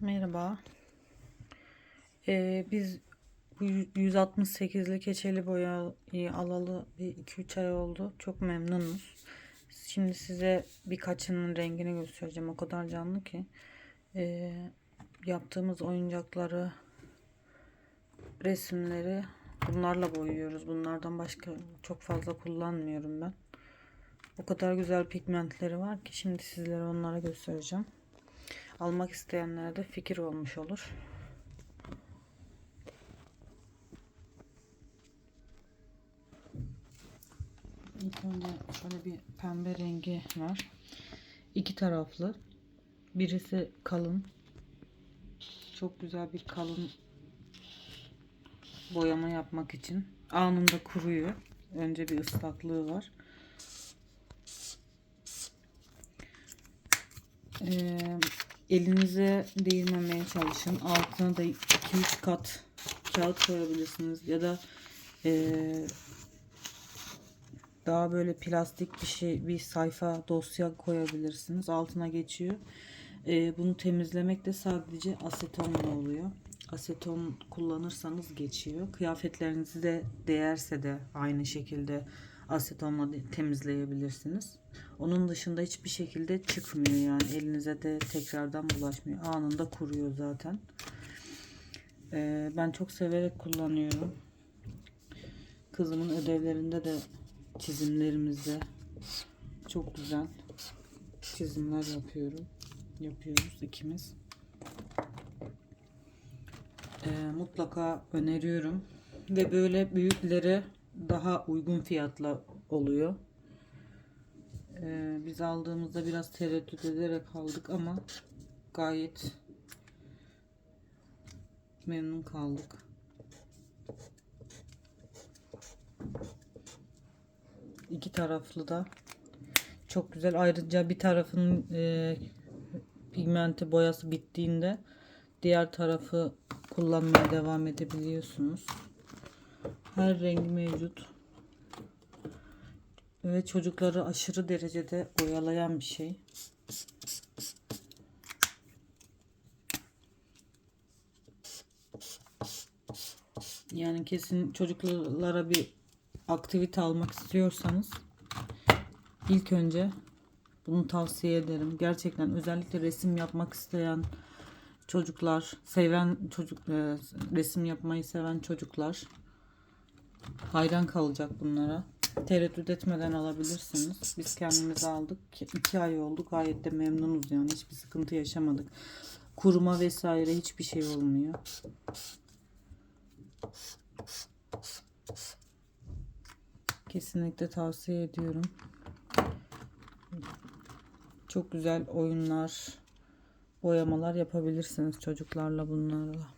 Merhaba. Ee, biz bu 168'li keçeli boyayı alalı bir 2-3 ay oldu. Çok memnunuz. Şimdi size birkaçının rengini göstereceğim. O kadar canlı ki. Ee, yaptığımız oyuncakları, resimleri bunlarla boyuyoruz. Bunlardan başka çok fazla kullanmıyorum ben. O kadar güzel pigmentleri var ki şimdi sizlere onlara göstereceğim. Almak isteyenlere de fikir olmuş olur. İlk önce şöyle bir pembe rengi var. İki taraflı. Birisi kalın. Çok güzel bir kalın boyama yapmak için. Anında kuruyor. Önce bir ıslaklığı var. Ee, elinize değirmemeye çalışın. Altına da 2-3 kat kağıt koyabilirsiniz ya da ee, daha böyle plastik bir şey bir sayfa dosya koyabilirsiniz. Altına geçiyor. Ee, bunu temizlemek de sadece asetonla oluyor. Aseton kullanırsanız geçiyor. Kıyafetlerinizi de değerse de aynı şekilde asetonla temizleyebilirsiniz. Onun dışında hiçbir şekilde çıkmıyor yani elinize de tekrardan bulaşmıyor. Anında kuruyor zaten. Ee, ben çok severek kullanıyorum. Kızımın ödevlerinde de çizimlerimizde çok güzel çizimler yapıyorum. Yapıyoruz ikimiz. Ee, mutlaka öneriyorum. Ve böyle büyükleri daha uygun fiyatla oluyor. Ee, biz aldığımızda biraz tereddüt ederek aldık ama gayet memnun kaldık. İki taraflı da çok güzel. Ayrıca bir tarafın e, pigmenti boyası bittiğinde diğer tarafı kullanmaya devam edebiliyorsunuz. Her rengi mevcut. Ve çocukları aşırı derecede oyalayan bir şey. Yani kesin çocuklara bir aktivite almak istiyorsanız ilk önce bunu tavsiye ederim. Gerçekten özellikle resim yapmak isteyen çocuklar, seven çocuk e, resim yapmayı seven çocuklar hayran kalacak bunlara. Tereddüt etmeden alabilirsiniz. Biz kendimiz aldık. iki ay oldu. Gayet de memnunuz yani. Hiçbir sıkıntı yaşamadık. Kuruma vesaire hiçbir şey olmuyor. Kesinlikle tavsiye ediyorum. Çok güzel oyunlar, boyamalar yapabilirsiniz çocuklarla bunlarla.